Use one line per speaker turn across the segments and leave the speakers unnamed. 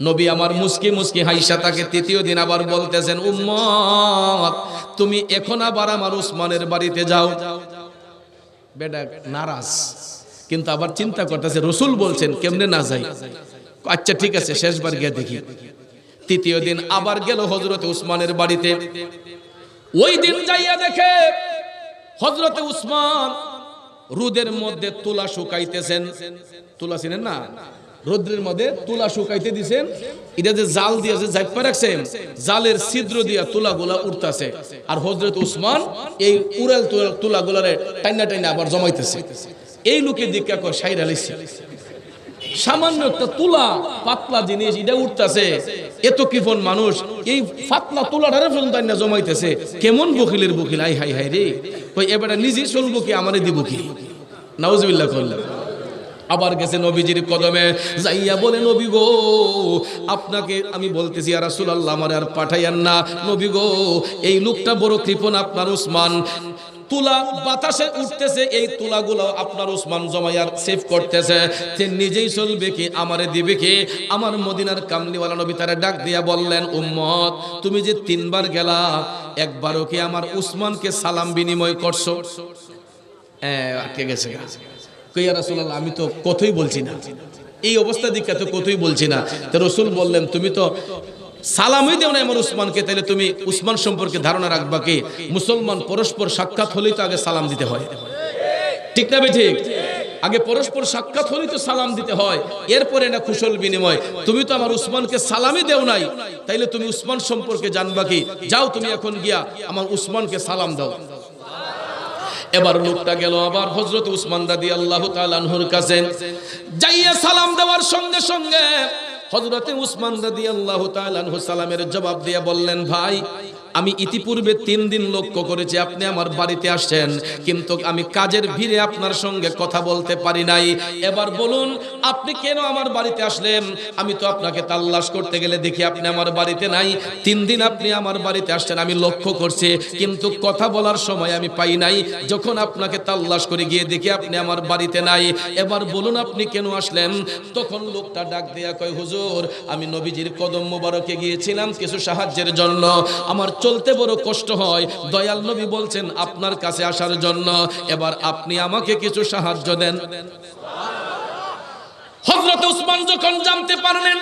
নবী আমার মুসকি মুসকি হাইসা তাকে তৃতীয় দিন আবার বলতেছেন, উম্মত, তুমি এখন আবার আমার উসমানের বাড়িতে যাও। বেটা, নারাজ। কিন্তু আবার চিন্তা করতেছে, রসুল বলছেন, কেমনে না যাই? আচ্ছা ঠিক আছে, শেষবার গিয়ে দেখি। তৃতীয় দিন আবার গেল হজরত উসমানের বাড়িতে। ওই দিন যাইয়া দেখে হজরত উসমান রোদের মধ্যে তুলা শুকাইতেছেন। তুলা চিনেন না? রোদ্রের মধ্যে তুলা শুকাইতে দিছেন। এটা যে জাল দিয়ে জাইপা রাখছেন, জালের ছিদ্র দিয়া তুলা গুলা উঠতেছে আর হজরত উসমান এই উড়াল তুলা গুলারে টাইনা টাইনা আবার জমাইতেছে। এই লোকে দিকে কয়, সাইর আলিসি সামান্য একটা তুলা, পাতলা জিনিস এটা উঠতেছে এত কিফন মানুষ এই পাতলা তুলাটারে পর্যন্ত আইনা জমাইতেছে। কেমন বকিলের বকিল? আই হাই হাই রে। কই এবারে নিজেই চলবো কি, আমারে দিব কি? নাউজুবিল্লাহ করলাম আবার গেছে নবীজির কদমে। যাইয়া বলে, নবী গো, আপনাকে আমি বলতেছি আর রাসূলুল্লাহ, আমার আর পাঠাইয়ান না। নবী গো, এই লোকটা বড় কৃপণ আপনার উসমান তুলা বাতাসে উঠতেছে, এই তুলাগুলো আপনার উসমান জমাইয়ার সেভ করতেছে। সে নিজেই চলবে কি, আমারে দিবে কি? আমার মদিনার কামলিওয়ালা নবী তারা ডাক দিয়া বললেন, উম্মত, তুমি যে তিনবার গেলা, একবারও কি আমার উসমানকে সালাম বিনিময় করছ? হ্যাঁ আটকে গেছে কইয়া রাসূলুল্লাহ, আমি তো কতই বলছি না। এই অবস্থা দিকে তো কতই বলছি না। তো রসুল বললেন, তুমি তো সালামই দেও না আমার উসমানকে তাহলে তুমি উসমান সম্পর্কে ধারণা রাখবা কি? মুসলমান পরস্পর সাক্ষাৎ হলেই তো আগে সালাম দিতে হয়। ঠিক না বে ঠিক আগে পরস্পর সাক্ষাৎ হলেই তো সালাম দিতে হয়। এরপরে না কুশল বিনিময়। তুমি তো আমার উসমানকে সালামই দেও নাই। তাইলে তুমি উসমান সম্পর্কে জানবা কি? যাও তুমি এখন গিয়া আমার উসমানকে সালাম দাও। এবার লোকটা গেল আবার হজরত উসমান দাদি আল্লাহ তালানহুর কাছে। যাইয়া সালাম দেওয়ার সঙ্গে সঙ্গে হজরতে উসমান দাদি আল্লাহ তালানহু সালামের জবাব দিয়ে বললেন, ভাই আমি ইতিপূর্বে তিন দিন লক্ষ্য করেছি, আপনি আমার বাড়িতে আসছেন, কিন্তু আমি কাজের ভিড়ে আপনার সঙ্গে কথা বলতে পারি নাই। এবার বলুন, আপনি কেন আমার বাড়িতে আসলেন? আমি তো আপনাকে তাল্লাশ করতে গেলে দেখি আপনি আমার বাড়িতে নাই। তিন দিন আপনি আমার বাড়িতে আসছেন, আমি লক্ষ্য করছি, কিন্তু কথা বলার সময় আমি পাই নাই। যখন আপনাকে তাল্লাশ করে গিয়ে দেখি আপনি আমার বাড়িতে নাই, এবার বলুন আপনি কেন আসলেন? তখন লোকটা ডাক দেয়া কয়, হুজুর, আমি নবীজির কদম মোবারকে গিয়েছিলাম কিছু সাহায্যের জন্য। আমার চলতে বড় কষ্ট হয়। দয়াল নবী বলছেন, আপনার কাছে আসার জন্য এবার আপনি আমাকে কিছু সাহায্য দেন। হযরত উসমান যখন জানতে পারলেন,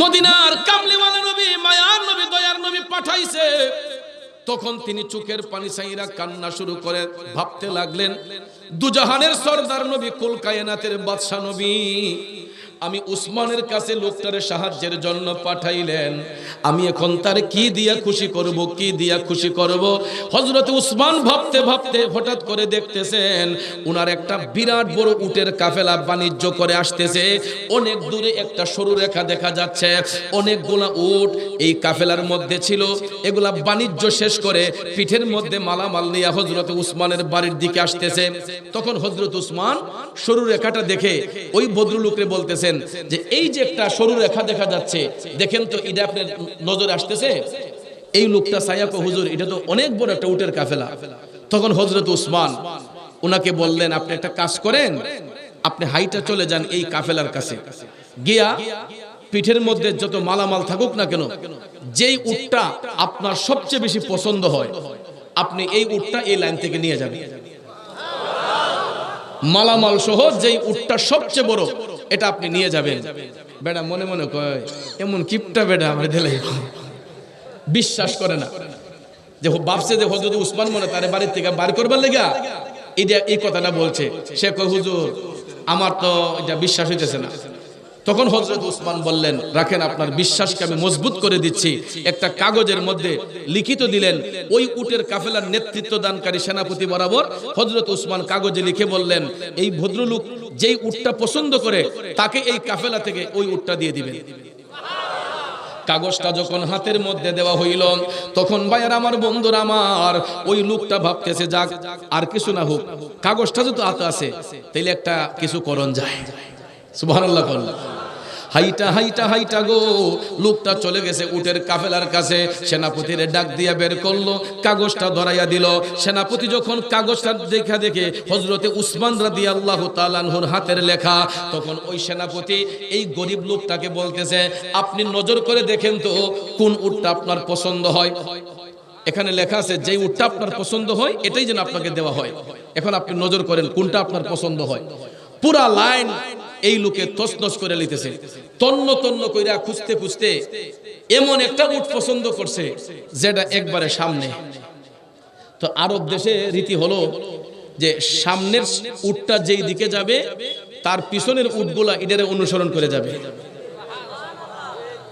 মদিনার কামলিওয়ালা নবী, মায়ার নবী, দয়ার নবী পাঠাইছে, তখন তিনি চোখের পানি সাইরা কান্না শুরু করে ভাবতে লাগলেন, দুজাহানের সর্দার নবী কুল কায়নাতের বাদশা নবী। আমি উসমানের কাছে লোকটারে সাহায্যের জন্য পাঠাইলেন। আমি এখন তার কি দিয়া খুশি করব, কি দিয়া খুশি করব? হজরত উসমান ভাবতে ভাবতে হঠাৎ করে দেখতেছেন, উনার একটা বিরাট বড় উটের কাফেলা বাণিজ্য করে আসতেছে। অনেক দূরে একটা সরু রেখা দেখা যাচ্ছে। অনেকগুলা উট এই কাফেলার মধ্যে ছিল। এগুলা বাণিজ্য শেষ করে পিঠের মধ্যে মালামাল নিয়ে হজরত উসমানের বাড়ির দিকে আসতেছে। তখন হজরত উসমান সরু রেখাটা দেখে ওই ভদ্রলোকরে বলতেছেন যে এই যে একটা সরু রেখা দেখা যাচ্ছে, দেখেন তো এটা আপনার নজরে আসতেছে? এই লোকটা সায়াকো হুজুর, এটা তো অনেক বড় একটা উটের কাফেলা। তখন হজরত উসমান ওনাকে বললেন, আপনি একটা কাজ করেন, আপনি হাইটা চলে যান এই কাফেলার কাছে। গিয়া পিঠের মধ্যে যত মালামাল থাকুক না কেন, যেই উটটা আপনার সবচেয়ে বেশি পছন্দ হয়, আপনি এই উটটা এই লাইন থেকে নিয়ে যাবেন। মালামাল সহ যেই উটটা সবচেয়ে বড় এটা আপনি নিয়ে যাবেন। বেটা মনে মনে কয়, এমন কিপটা বেডা আমার দিলে? বিশ্বাস করে না। যে বাপসে যে হজরত উসমান মনে তার বাড়ির থেকে বার করবার লেগা এই কথাটা বলছে। সে কয়, হুজুর, আমার তো এটা বিশ্বাস হইতেছে না। তখন হজরত উসমান বললেন, রাখেন, আপনার বিশ্বাসকে আমি মজবুত করে দিচ্ছি। একটা কাগজের মধ্যে লিখিত দিলেন, ওই উটের কাফেলার নেতৃত্ব দানকারী সেনাপতি বরাবর হজরত উসমান কাগজে লিখে বললেন, এই ভদ্রলোক যেই উটটা পছন্দ করে, তাকে এই কাফেলা থেকে ওই উটটা দিয়ে দিবেন। কাগজটা যখন হাতের মধ্যে দেওয়া হইল, তখন ভাইয়ার, আমার বন্ধুরা আমার, ওই লোকটা ভাবতেছে, যাক, আর কিছু না হোক, কাগজটা যদি হাতে আছে, তাইলে একটা কিছু করণ যায়। সুবহানাল্লাহ করল হাইটা হাইটা হাইটা গো। লোকটা চলে গেছে উটের কাফেলার কাছে। সেনাপতির ডাক দিয়ে বের করল, কাগজটা ধরাইয়া দিল। সেনাপতি যখন কাগজটা দেখা দেখে হজরতে উসমান রাদি আল্লাহ তালানহুর হাতের লেখা, তখন ওই সেনাপতি এই গরিব লোকটাকে বলতেছে, আপনি নজর করে দেখেন তো কোন উটটা আপনার পছন্দ হয়? এখানে লেখা আছে যে উটটা আপনার পছন্দ হয়, এটাই যেন আপনাকে দেওয়া হয়। এখন আপনি নজর করেন কোনটা আপনার পছন্দ হয়। পুরা লাইন এই লোকে তসনস করে লিতেছে তন্ন তন্ন কইরা খুঁজতে খুঁজতে এমন একটা উট পছন্দ করছে, যেটা একবারে সামনে। তো আরব দেশে রীতি হলো যে সামনের উটটা যেই দিকে যাবে, তার পিছনের উটগুলা এটারে অনুসরণ করে যাবে।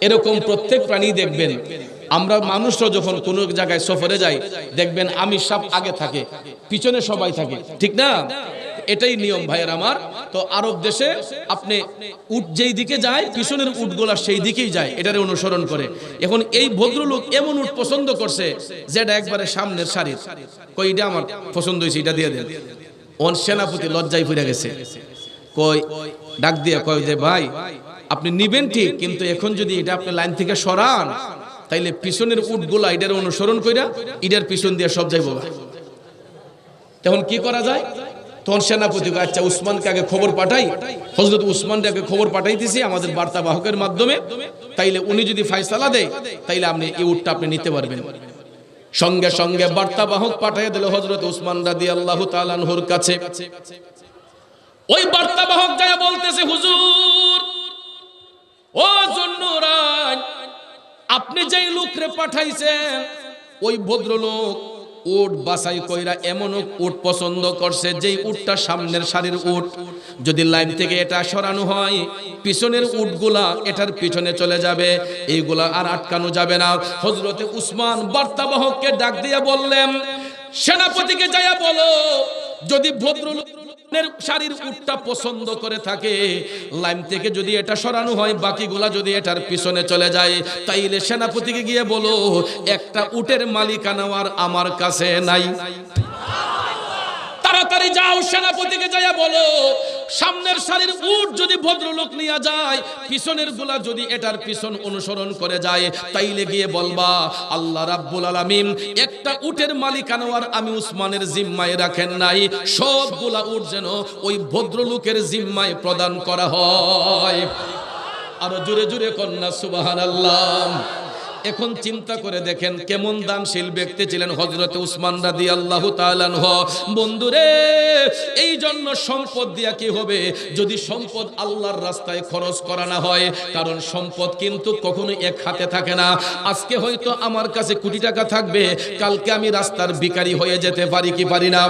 এরকম প্রত্যেক প্রাণী দেখবেন, আমরা মানুষরা যখন কোনো জায়গায় সফরে যাই, দেখবেন আমি সব আগে থাকে, পিছনে সবাই থাকে, ঠিক না? এটাই নিয়ম, ভাইয়ের আমার। তো আরব দেশে আপনি উট যেই দিকে যায়, পিছনের উটগুলা সেই দিকেই যায়, এটারে অনুসরণ করে। এখন এই ভদ্রলোক এমন উট পছন্দ করছে, যেটা একবারে সামনের সারির কই, এটা আমার পছন্দ হয়েছে, এটা দিয়ে দেন। ওন সেনাপতি লজ্জায় ফিরে গেছে। কই, ডাক দিয়ে কয় যে, ভাই, আপনি নিবেন ঠিক, কিন্তু এখন যদি এটা আপনি লাইন থেকে সরান, তাইলে পিছনের উটগুলা এটার অনুসরণ কইরা ইডার পিছন দিয়ে সব যাইব তখন কি করা যায়? তখন সেনাপতি আচ্ছা উসমানকে আগে খবর পাঠাই। হজরত উসমানকে খবর পাঠাইতেছি আমাদের বার্তা বাহকের মাধ্যমে। তাইলে উনি যদি ফাইসালা দেয়, তাইলে আপনি এই উটটা আপনি নিতে পারবেন। সঙ্গে সঙ্গে বার্তা বাহক পাঠিয়ে দিল হজরত উসমান রাদি আল্লাহ তালানহুর কাছে। ওই বার্তা বাহক যায় বলতেছে, হুজুর, ও জন্নুরাজ আপনি যেই লোকরে পাঠাইছেন, ওই ভদ্রলোক উট বাসাই কইরা এমন উট পছন্দ করছে, যেই উটটা সামনের সারির উট। যদি লাইন থেকে এটা সরানো হয়, পিছনের উটগুলা এটার পিছনে চলে যাবে, এইগুলা আর আটকানো যাবে না। হজরতে উসমান বার্তাবাহককে ডাক দিয়ে বললেন, সেনাপতিকে যাইয়া বলো, যদি ভদ্রলোক শাড়ির উটটা পছন্দ করে থাকে। লাইন থেকে যদি এটা সরানো হয়, বাকিগুলা যদি এটার পিছনে চলে যায়, তাইলে সেনাপতিকে গিয়ে বলো, একটা উটের মালিকানা আর আমার কাছে নাই। তাড়াতাড়ি যাও, সেনাপতিকে যাইয়া বলো, সামনের সারির উট যদি ভদ্রলোক নিয়ে যায়, পিছনেরগুলা যদি এটার পিছন অনুসরণ করে যায়, তাইলে গিয়ে বলবা, আল্লাহ রাব্বুল আলামিন, একটা উটের মালিকানা আর আমি উসমানের জিম্মায় রাখেন নাই, সবগুলা উট যেন ওই ভদ্রলোকের জিম্মায় প্রদান করা হয়। আরও জুড়ে জুড়ে কন্যা, সুবহানাল্লাহ। এখন চিন্তা করে দেখেন কেমন দানশীল ব্যক্তি ছিলেন হজরত উসমান রাদি আল্লাহ বন্ধুরে, এই জন্য সম্পদ দিয়া কি হবে? যদি সম্পদ আল্লাহর রাস্তায় খরচ করা না হয়, কারণ সম্পদ কিন্তু কখনো এক হাতে থাকে না। আজকে হয়তো আমার কাছে কোটি টাকা থাকবে, কালকে আমি রাস্তার ভিখারি হয়ে যেতে পারি কি পারি না?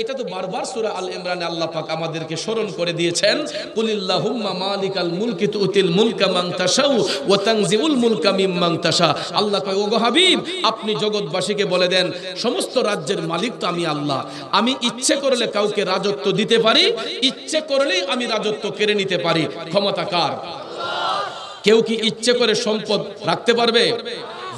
এটা তো বারবার সূরা আল ইমরানে আল্লাহ পাক আমাদেরকে স্মরণ করে দিয়েছেন। কুলিল্লাহুম্মা মালিকাল মুলকি তুতিল মুলকা মান তাশাউ ওয়া তানজিউল মুলকা মিম্মান তাশা। আল্লাহ কয়, ওগো হাবিব, আপনি জগৎবাসীকে বলে দেন, সমস্ত রাজ্যের মালিক তো আমি আল্লাহ। আমি ইচ্ছে করলে কাউকে রাজত্ব দিতে পারি, ইচ্ছে করলেই আমি রাজত্ব কেড়ে নিতে পারি। ক্ষমতা কার? কেউ কি ইচ্ছে করে সম্পদ রাখতে পারবে?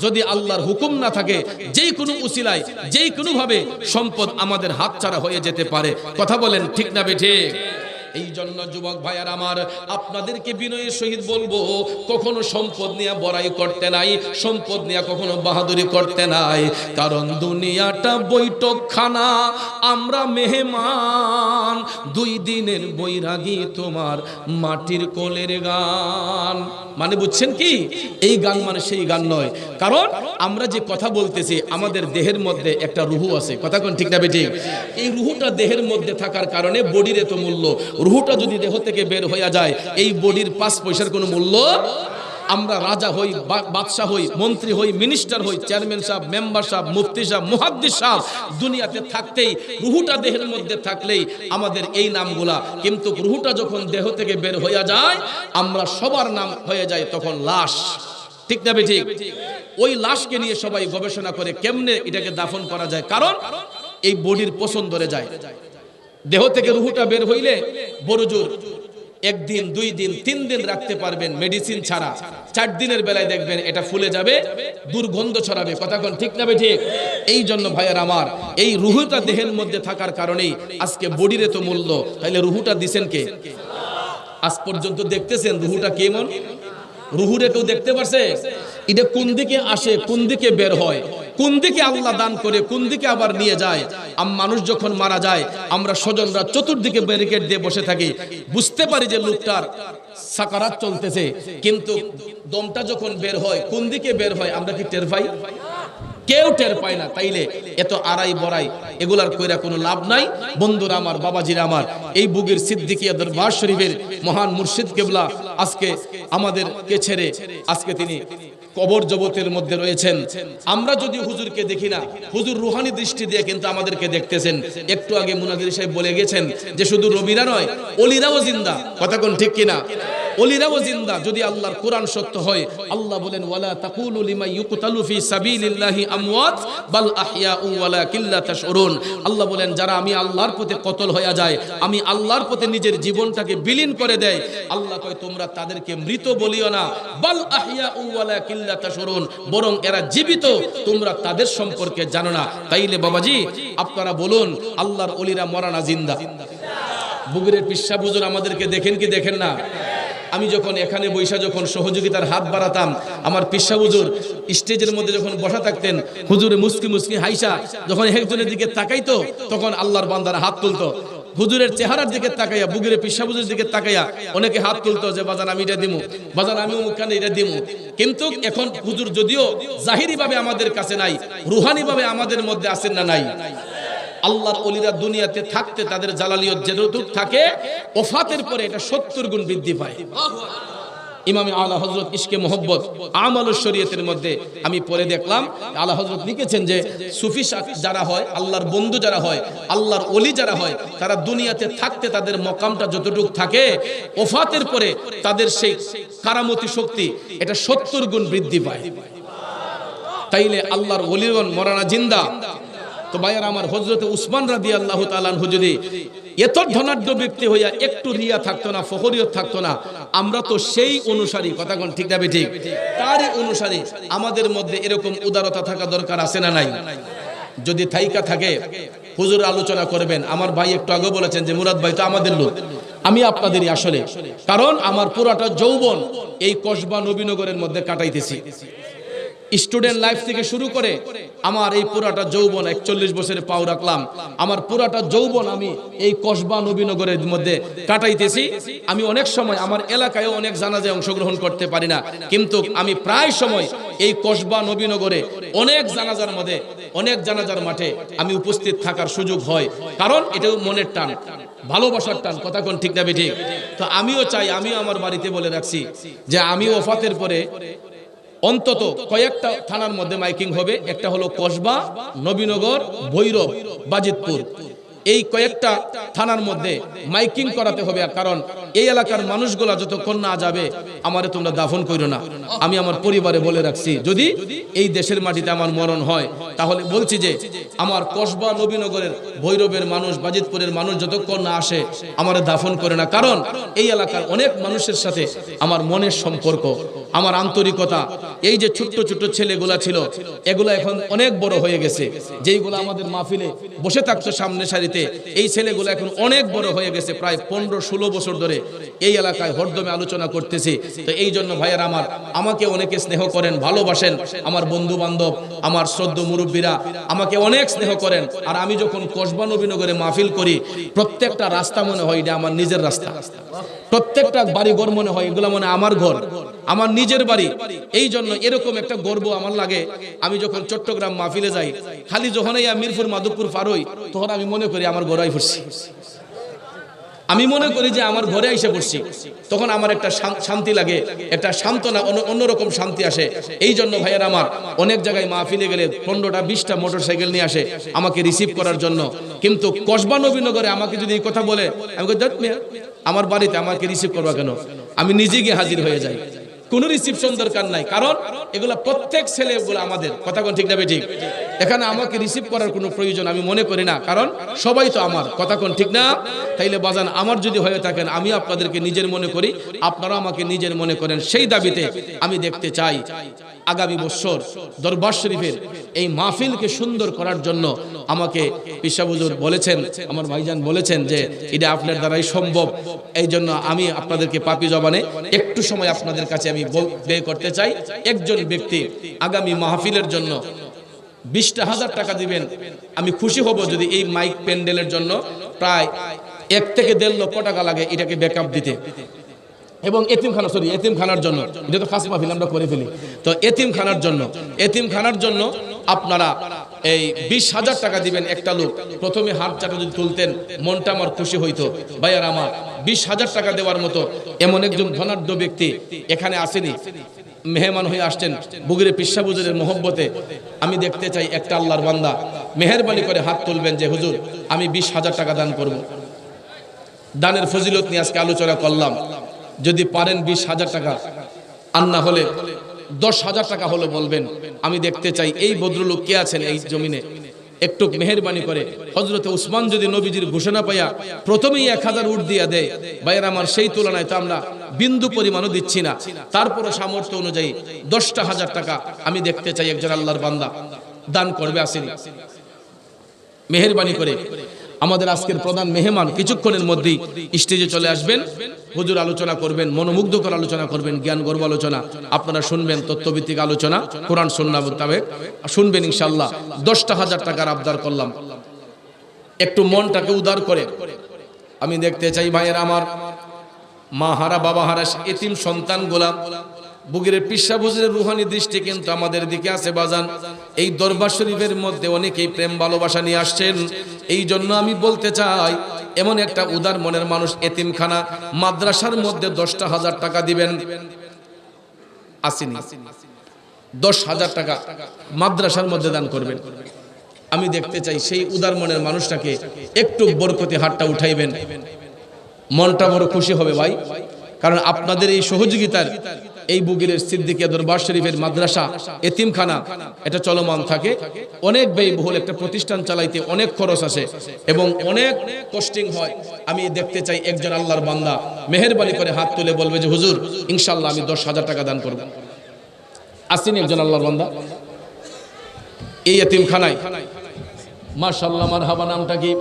যদি আল্লাহর হুকুম না থাকে, যেই কোনো উসিলায়, যেই কোনো ভাবে সম্পদ আমাদের হাতছাড়া হয়ে যেতে পারে। কথা বলেন ঠিক না বেঠে এই জন্য যুবক ভাইয়ার আমার, আপনাদেরকে বিনয়ের সহিত বলব, কখনো সম্পদ নিয়ে বড়াই করতে নাই, সম্পদ নিয়ে কখনো বাহাদুরি করতে নাই। কারণ দুনিয়াটা বৈঠকখানা, আমরা মেহমান, দুই দিনের বৈরাগী তোমার মাটির কোলের গান। মানে বুঝছেন কি? এই গান মানে সেই গান নয়। কারণ আমরা যে কথা বলতেছি, আমাদের দেহের মধ্যে একটা রুহু আছে। কথা কোন ঠিক না বেটি এই রুহুটা দেহের মধ্যে থাকার কারণে বডির এত মূল্য রুহুটা যদি দেহ থেকে বের হইয়া যায়, এই বডির পাঁচ পয়সার কোনো মূল্য আমরা রাজা হই বাদশাহ হই, মন্ত্রী হই মিনিস্টার হই চেয়ারম্যান সাহেব মেম্বার সাহেব মুফতি সাহেব, মুহাদ্দিস সাহেব, দুনিয়াতে থাকতেই রুহুটা দেহের মধ্যে থাকলেই আমাদের এই নামগুলা। কিন্তু রুহুটা যখন দেহ থেকে বের হইয়া যায়, আমরা সবার নাম হয়ে যায় তখন লাশ। ঠিক না ঠিক ওই লাশকে নিয়ে সবাই গবেষণা করে কেমনে এটাকে দাফন করা যায়? কারণ এই বডির পছন্দ ধরে যায়। দেহ থেকে রুহুটা বের হইলে বড় জোর একদিন, দুই দিন, তিন দিন রাখতে পারবেন মেডিসিন ছাড়া। চার দিনের বেলায় দেখবেন এটা ফুলে যাবে, দুর্গন্ধ ছড়াবে। কথা কোন ঠিক না ঠিক? এই জন্য ভাইয়ার আমার, এই রুহুটা দেহের মধ্যে থাকার কারণেই আজকে বডির এত মূল্য। তাইলে রুহুটা দিছেন কে? আজ পর্যন্ত দেখতেছেন রুহুটা কেমন? রুহুরে কেউ দেখতে পারছে? এটা কোন দিকে আসে, কোন দিকে বের হয়? কোন দিকে আল্লাহ দান করে, কোন দিকে আবার নিয়ে যায়? আম মানুষ যখন মারা যায়, আমরা স্বজনরা চতুর্দিকে ব্যারিকেড দিয়ে বসে থাকি। বুঝতে পারি যে লোকটার সাকারাত চলতেছে, কিন্তু দমটা যখন বের হয়, কোন দিকে বের হয়, আমরা কি টের পাই? কেউ টের পায় না। তাইলে এত আড়াই বড়াই এগুলার কইরা কোনো লাভ নাই। বন্ধুরা আমার, বাবাজিরা আমার, এই বুগের সিদ্দিকিয়া দরবার শরীফের মহান মুর্শিদ কেবলা আজকে আমাদেরকে ছেড়ে, আজকে তিনি কবর জগতের মধ্যে রয়েছেন। আমরা যদি হুজুরকে দেখি না, হুজুর রুহানি দৃষ্টি দিয়ে কিন্তু আমাদেরকে দেখতেছেন। একটু আগে মুনাজির সাহেব বলে গেছেন যে শুধু রবিরা নয়, অলিরাও জিন্দা। কথা কোন ঠিক কিনা? অলিরাও জিন্দা, যদি আল্লাহর কোরআন সত্য হয়, আল্লাহ বলেন, ওয়ালা তাকুলু লিমা ইউকতালু ফি সাবিলিল্লাহি আমওয়াত, বাল আহইয়াউ ওয়ালাকিন আল্লাহ বলেন, যারা আমি আল্লাহর পথে কতল হয়ে যায়, আমি আল্লাহর পথে নিজের জীবনটাকে বিলীন করে আল্লাহ কয়, তোমরা তাদেরকে মৃত বলিও না। বাল আহইয়াউ বরং এরা জীবিত, তোমরা তাদের সম্পর্কে জানো না। তাইলে বাবাজি, আপনারা বলুন, আল্লাহর অলিরা মরা না জিন্দা। বুগুরের পিসা বুজুর আমাদেরকে দেখেন কি দেখেন না? আমি যখন এখানে বৈশা যখন সহযোগিতার হাত বাড়াতাম, আমার পিসা হুজুর স্টেজের মধ্যে যখন বসা থাকতেন, হুজুরে মুসকি মুসকি হাইসা যখন একজনের দিকে তাকাইতো, তখন আল্লাহর বান্দারা হাত তুলতো। হুজুরের চেহারার দিকে তাকাইয়া বুগুরে পিসা হুজুরের দিকে তাকাইয়া অনেকে হাত তুলতো যে, বাজান, আমি এটা দিমু, বাজান, আমি মুখানে এটা দিমু। কিন্তু এখন হুজুর যদিও জাহিরি ভাবে আমাদের কাছে নাই রুহানি ভাবে আমাদের মধ্যে আছেন না নাই। আল্লাহর অলিরা দুনিয়াতে থাকতে তাদের জালালিয়ত যেটুক থাকে, ওফাতের পরে এটা সত্তর গুণ বৃদ্ধি পায়। ইমামে আলা হজরত ইশকে মোহব্বত আমল শরীয়তের মধ্যে আমি পরে দেখলাম, আলা হজরত লিখেছেন যে, সুফি যারা হয়, আল্লাহর বন্ধু যারা হয়, আল্লাহর অলি যারা হয়, তারা দুনিয়াতে থাকতে তাদের মকামটা যতটুক থাকে, ওফাতের পরে তাদের সেই কারামতি শক্তি, এটা সত্তর গুণ বৃদ্ধি পায়। তাইলে আল্লাহর অলিগণ মরানা জিন্দা তো ভাইয়ার আমার হজরতে উসমান রাদি আল্লাহ তালান যদি এত ধনাঢ্য ব্যক্তি হইয়া একটু রিয়া থাকতো না, ফখরিয়ত থাকতো না, আমরা তো সেই অনুসারী, কথা কোন ঠিক না ঠিক তারই অনুসারী আমাদের মধ্যে এরকম উদারতা থাকা দরকার আছে না নাই? যদি থাইকা থাকে, হুজুর আলোচনা করবেন। আমার ভাই একটু আগে বলেছেন যে, মুরাদ ভাই তো আমাদের লোক। আমি আপনাদেরই আসলে। কারণ আমার পুরাটা যৌবন এই কসবা নবীনগরের মধ্যে কাটাইতেছি। স্টুডেন্ট লাইফ থেকে শুরু করে আমার এই পুরাটা যৌবন, একচল্লিশ বছরে পাও রাখলাম। আমার পুরাটা যৌবন আমি এই কসবা নবীনগরের মধ্যে কাটাইতেছি। আমি অনেক সময় আমার এলাকায় অনেক জানাজায় অংশগ্রহণ করতে পারি না। কিন্তু আমি প্রায় সময় এই কসবা নবীনগরে অনেক জানাজার মধ্যে, অনেক জানাজার মাঠে আমি উপস্থিত থাকার সুযোগ হয়। কারণ এটাও মনের টান, ভালোবাসার টান, কথা কোন ঠিক না ঠিক? তো আমিও চাই, আমিও আমার বাড়িতে বলে রাখছি যে আমি ওফাতের পরে অন্তত কয়েকটা থানার মধ্যে মাইকিং হবে। একটা হলো কসবা, নবীনগর, ভৈরব, বাজিতপুর। এই কয়েকটা থানার মধ্যে মাইকিং করাতে হবে কারণ এই এলাকার মানুষগুলা যতক্ষণ না যাবে, আমারে তোমরা দাফন করো না। আমি আমার পরিবারে বলে রাখছি, যদি এই দেশের মাটিতে আমার মরণ হয়, তাহলে বলছি যে, আমার কসবা নবীনগরের ভৈরবের মানুষ, বাজিতপুরের মানুষ যতক্ষণ না আসে, আমারে দাফন করে না। কারণ এই এলাকার অনেক মানুষের সাথে আমার মনের সম্পর্ক, আমার আন্তরিকতা, এই যে ছোট্ট ছোট্ট ছেলেগুলা ছিল, এগুলা এখন অনেক বড় হয়ে গেছে। যেইগুলো আমাদের মাহফিলে বসে থাকতো সামনে সারিতে, এই ছেলেগুলো এখন অনেক বড় হয়ে গেছে, প্রায় পনেরো ষোলো বছর ধরে। এই এলাকায় হরদমে আলোচনা করতেছি। তো এই জন্য ভাইয়ের আমার, আমাকে অনেকে স্নেহ করেন, ভালোবাসেন। আমার বন্ধু বান্ধব আমার শ্রদ্ধ মুরব্বীরা আমাকে অনেক স্নেহ করেন। আর আমি যখন কসবা নবীনগরে মাহফিল করি, প্রত্যেকটা রাস্তা মনে হয় আমার নিজের রাস্তা। প্রত্যেকটা বাড়ি ঘর মনে হয় এগুলো মনে আমার ঘর, আমার নিজের বাড়ি। এই জন্য এরকম একটা গর্ব আমার লাগে। আমি যখন চট্টগ্রাম মাহফিলে যাই, খালি যখন এই মিরপুর, মাধবপুর পার হই, তখন আমি মনে করি আমার ঘরাই পড়ছি আমি মনে করি যে আমার ঘরে এসে পড়ছি। তখন আমার একটা শান্তি লাগে একটা সান্ত্বনা অন্য- অন্যরকম শান্তি আসে। এই জন্য ভাইয়ের আমার অনেক জায়গায় মাহফিলে গেলে পনেরোটা বিশটা মোটর সাইকেল নিয়ে আসে আমাকে রিসিভ করার জন্য। কিন্তু কসবা নবীনগরে আমাকে যদি এই কথা বলে আমি কই, "ধ্যাৎ মিয়া, আমার বাড়িতে আমাকে রিসিভ করবা কেন? আমি নিজে গিয়ে হাজির হয়ে যাই। কোনো রিসিপশন দরকার নাই। কারণ এগুলা প্রত্যেক ছেলে এগুলো আমাদের। কথা কোন ঠিক না ঠিক এখানে আমাকে রিসিভ করার কোনো প্রয়োজন আমি মনে করি না। কারণ সবাই তো আমার। কথা কোন ঠিক না? তাইলে বাজান, আমার যদি হয়ে থাকেন, আমি আপনাদেরকে নিজের মনে করি। আপনারা আমাকে নিজের মনে করেন। সেই দাবিতে আমি দেখতে চাই। আগামী বছর দরবার শরীফের এই মাহফিলকে সুন্দর করার জন্য আমাকে পিসাবুজুর বলেছেন, আমার ভাইজান বলেছেন যে এটা আপনার দ্বারাই সম্ভব। এই জন্য আমি আপনাদেরকে পাপি জবানে একটু সময় আপনাদের কাছে আমি ব্যয় করতে চাই। একজন ব্যক্তি আগামী মাহফিলের জন্য বিশটা হাজার টাকা দিবেন, আমি খুশি হব যদি এই মাইক প্যান্ডেলের জন্য প্রায় এক থেকে দেড় লক্ষ টাকা লাগে এটাকে ব্যাকআপ দিতে। এবং এতিমখানা সরি এতিমখানার জন্য। এটা তো খাস মাহফিল আমরা করে ফেলি। তো এতিমখানার জন্য। এতিমখানার জন্য আপনারা এই বিশ হাজার টাকা দিবেন একটা লোক। প্রথমে হাত চাটা যদি তুলতেন, মনটা আমার খুশি হইতো। ভাইয়ার আমার বিশ হাজার টাকা দেওয়ার মতো এমন একজন ধনাঢ্য ব্যক্তি এখানে আসেনি। মেহমান হয়ে আসছেন বুগিরে পিসা বুজুরের মোহব্বতে। আমি দেখতে চাই একটা আল্লাহর বান্দা। মেহরবানি করে হাত তুলবেন যে, হুজুর, আমি বিশ হাজার টাকা দান করব। দানের ফজিলত নিয়ে আজকে আলোচনা করলাম। যদি পারেন বিশ হাজার টাকা, আর না হলে দশ হাজার টাকা হলে বলবেন। আমি দেখতে চাই, এই ভদ্রলোক কে আছেন এই জমিনে? একটু মেহরবানি করে। হজরতে উসমান যদি নবীজির ঘোষণা পাইয়া প্রথমেই এক হাজার উঠ দিয়া দেয়, ভাইয়ের আমার সেই তুলনায় তো আমরা বিন্দু পরিমাণও দিচ্ছি না। তারপরে সামর্থ্য অনুযায়ী দশটা হাজার টাকা আমি দেখতে চাই একজন আল্লাহর বান্দা দান করবে আসেনি। মেহরবানি করে। আমাদের আজকের প্রধান মেহমান কিছুক্ষণের মধ্যেই স্টেজে চলে আসবেন। হুজুর আলোচনা করবেন, মনোমুগ্ধকর আলোচনা করবেন জ্ঞান গর্ব আলোচনা। আপনারা শুনবেন তত্ত্বভিত্তিক আলোচনা, কোরআন সন্না মোতাবেক। শুনবেন ইনশাল্লাহ দশটা হাজার টাকার আবদার করলাম। একটু মনটাকে উদার করে। আমি দেখতে চাই ভাইয়ের আমার মা হারা, বাবা হারা, এতিম সন্তান গোলাম। বুগিরের পিসা বুজুরের রুহানি দৃষ্টি কিন্তু আমাদের দিকে আছে, বাজান। এই দরবার শরীফের মধ্যে অনেকেই প্রেম, ভালোবাসা নিয়ে আসছেন। এই জন্য আমি বলতে চাই, এমন একটা উদার মনের মানুষ এতিমখানা, মাদ্রাসার মধ্যে দশটা হাজার টাকা দিবেন। আসেনি। দশ হাজার টাকা মাদ্রাসার মধ্যে দান করবেন। আমি দেখতে চাই সেই উদার মনের মানুষটাকে একটু বরকতি হাতটা উঠাইবেন। মনটা বড় খুশি হবে ভাই। কারণ আপনাদের এই সহযোগিতার এই বুগিরের সিদ্দিকিয়া দরবার শরীফের মাদ্রাসা, এতিমখানা, এটা চলমান থাকে। অনেক ব্যয়বহুল একটা প্রতিষ্ঠান চালাইতে অনেক খরচ আসে এবং অনেক কস্টিং হয়। আমি দেখতে চাই একজন আল্লাহর বান্দা মেহরবানি করে হাত তুলে বলবে যে, হুজুর ইনশাল্লাহ আমি দশ হাজার টাকা দান করব। আসেনি একজন আল্লাহর বান্দা। এই এতিমখানায় মার্শাল্লাহ আমার হাবা নামটা কি?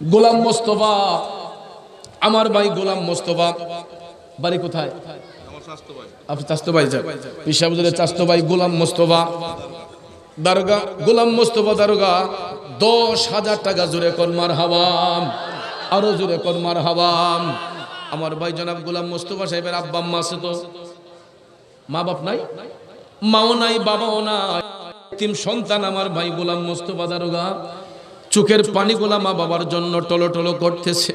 গোলাম মোস্তফা, আমার ভাই গোলাম মোস্তফা। বাড়ি কোথায়? আপনি চাস্তো ভাই যান। পিসাবুদের চাস্তো ভাই গোলাম মোস্তফা দারোগা। গোলাম মোস্তফা দারোগা দশ হাজার টাকা জুড়ে কর্মার হাবাম। আরও জুড়ে কর্মার হাবাম। আমার ভাই জনাব গোলাম মোস্তফা সাহেবের আব্বা আম্মা আছে তো। মা বাপ নাই? মাও নাই বাবাও নাই। তিন সন্তান আমার ভাই গোলাম মোস্তফা দারোগা। চোখের পানিগুলা মা বাবার জন্য টলো টলো করতেছে।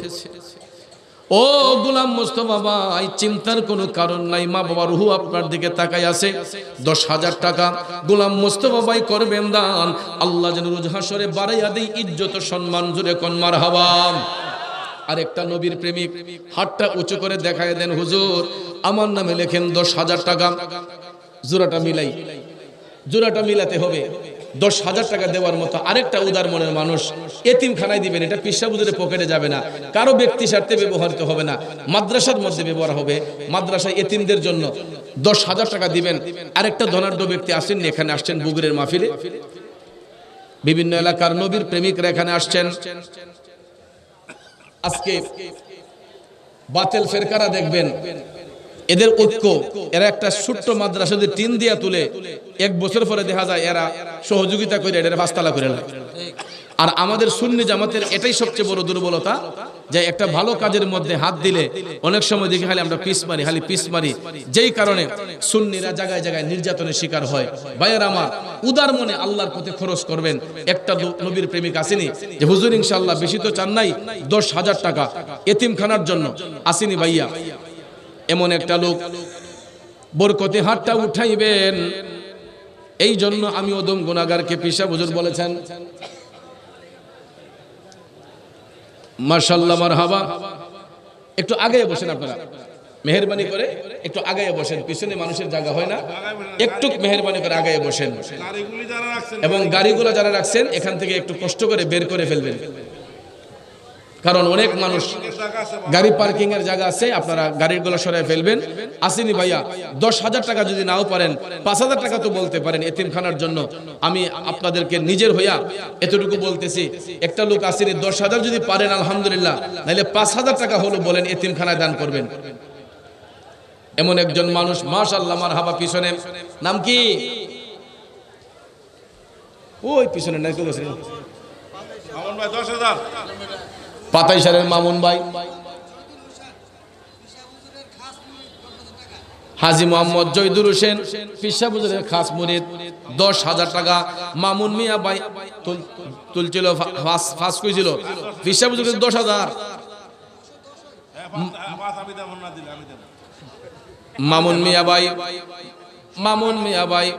ও গোলাম মোস্তফা ভাই, চিন্তার কোনো কারণ নাই, মা বাবা রুহু আপনার দিকে তাকাই আছে। দশ হাজার টাকা। গোলাম মোস্তফা ভাই করবেন দান আল্লাহ যেন রোজ হাসরে বাড়াইয়া দেই, ইজ্জত সম্মান জুড়ে কন্মার হাওয়াম আর একটা নবীর প্রেমিক, হাতটা উঁচু করে দেখায় দেন, হুজুর, আমার নামে লেখেন দশ হাজার টাকা। জোড়াটা মিলাই, জোড়াটা মিলাতে হবে। দশ হাজার টাকা দেওয়ার মতো আরেকটা উদার মনের মানুষ এতিম খানায় দিবেন, এটা পিসাবুদের পকেটে যাবে না। কারও ব্যক্তি স্বার্থে ব্যবহৃত হবে না, মাদ্রাসার মধ্যে ব্যবহার হবে। মাদ্রাসায় এতিমদের জন্য দশ হাজার টাকা দিবেন। আরেকটা ধনাঢ্য ব্যক্তি আসেননি, এখানে আসছেন বুগুরের মাহফিলে। বিভিন্ন এলাকার নবীর প্রেমিকরা এখানে আসছেন। আজকে বাতেল ফেরকারা দেখবেন এদের ঐক্য, এরা একটা ছোট্ট মাদ্রাসা যদি টিন দিয়া তুলে, এক বছর পরে দেখা যায় এরা সহযোগিতা করে, এদের পাঁচতলা করে নেয়। আর আমাদের সুন্নি জামাতের এটাই সবচেয়ে বড় দুর্বলতা যে একটা ভালো কাজের মধ্যে হাত দিলে অনেক সময় দেখি খালি আমরা পিস মারি, খালি পিস মারি। যেই কারণে সুন্নিরা জায়গায় জায়গায় নির্যাতনের শিকার হয়। ভাইয়ের আমার, উদার মনে আল্লাহর পথে খরচ করবেন। একটা নবীর প্রেমিক আসেনি যে, হুজুর ইনশাল্লাহ বেশি তো চান নাই, দশ হাজার টাকা। এতিমখানার জন্য আসেনি ভাইয়া। এমন একটা লোক। বরকতে হাতটা উঠাইবেন। এই জন্য আমি ওদম গুনাগারকে পিসা বুজুর বলেছেন মার্শাল্লাহ মার হাবা একটু আগে বসেন আপনারা। মেহরবানি করে একটু আগে বসেন। পিছনে মানুষের জায়গা হয় না। একটু মেহরবানি করে আগে বসেন। এবং গাড়িগুলো যারা রাখছেন এখান থেকে একটু কষ্ট করে বের করে ফেলবেন। কারণ অনেক মানুষ গাড়ি পার্কিং এর জায়গা আছে, আপনারা গাড়িগুলো সরাই ফেলবেন। আসেনি ভাইয়া, দশ হাজার টাকা যদি নাও পারেন, পাঁচ হাজার টাকা তো বলতে পারেন এতিমখানার জন্য। আমি আপনাদেরকে নিজের হইয়া এতটুকু বলতেছি, একটা লোক আসেনি, দশ হাজার যদি পারেন, আলহামদুলিল্লাহ নাহলে পাঁচ হাজার টাকা হলো বলেন এতিমখানায় দান করবেন। এমন একজন মানুষ মাশাল্লাহ আমার হাবা পিছনে। নাম কি? ওই পিছনে নাই তো।
মামুন ভাই দশ হাজার।
পাতাইসারের মামুন ভাই। হাজি মোহাম্মদ জয়দুর হোসেন পিসাবুজুরের খাস মুরিদ, দশ হাজার টাকা। মামুন মিয়া ভাই তুলছিল ফাঁস- কইছিল। পিসাবুজুরের দশ হাজার। মামুন মিয়া ভাই, মামুন মিয়া ভাই,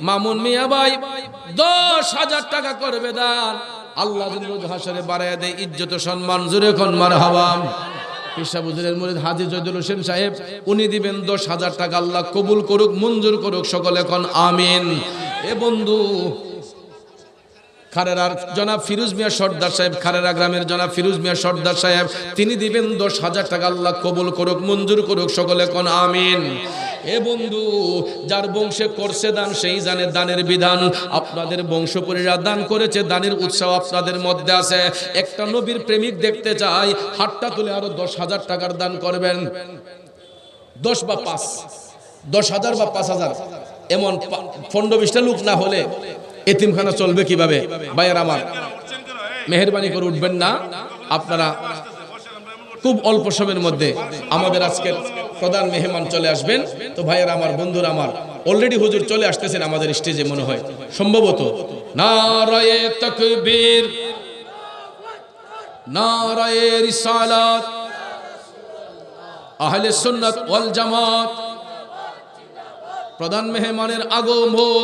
মামুন মিয়া ভাই, দশ হাজার টাকা করবে দান। আল্লাহ যদি রোজ হাসরে বাড়াইয়া দেয়, ইজ্জত সম্মান জুড়ে কন মার হাওয়াম হাজি হোসেন সাহেব, উনি দিবেন দশ টাকা, আল্লাহ কবুল করুক, মঞ্জুর করুক, সকলে এখন আমিন। এ বন্ধু খারেরার জনাব ফিরুজ মিয়া সর্দার সাহেব, খারেরা গ্রামের জনাব ফিরুজ মিয়া সর্দার সাহেব, তিনি দিবেন দশ হাজার টাকা, আল্লাহ কবুল করুক, মঞ্জুর করুক, সকলে কোন আমিন। এ বন্ধু, যার বংশে করছে দান, সেই জানে দানের বিধান। আপনাদের বংশপরিরা দান করেছে, দানের উৎসাহ আপনাদের মধ্যে আছে। একটা নবীর প্রেমিক দেখতে চাই, হাতটা তুলে আরও দশ হাজার টাকার দান করবেন। দশ বা পাঁচ, দশ হাজার বা পাঁচ হাজার, এমন পনেরো বিশটা লোক না হলে এতিমখানা চলবে কীভাবে? ভাইয়ের আমার, মেহরবানি করে উঠবেন না। আপনারা খুব অল্প সময়ের মধ্যে আমাদের আজকের প্রধান মেহমান চলে আসবেন। তো ভাইয়ের আমার, বন্ধুরা আমার অলরেডি হুজুর চলে আসতেছেন আমাদের স্টেজে মনে হয়। সম্ভবত নারায়ে তকবীর, নারায়ে রিসালাত, আহলে সুন্নাত ওয়াল জামাত, প্রধান মেহমানের আগমন।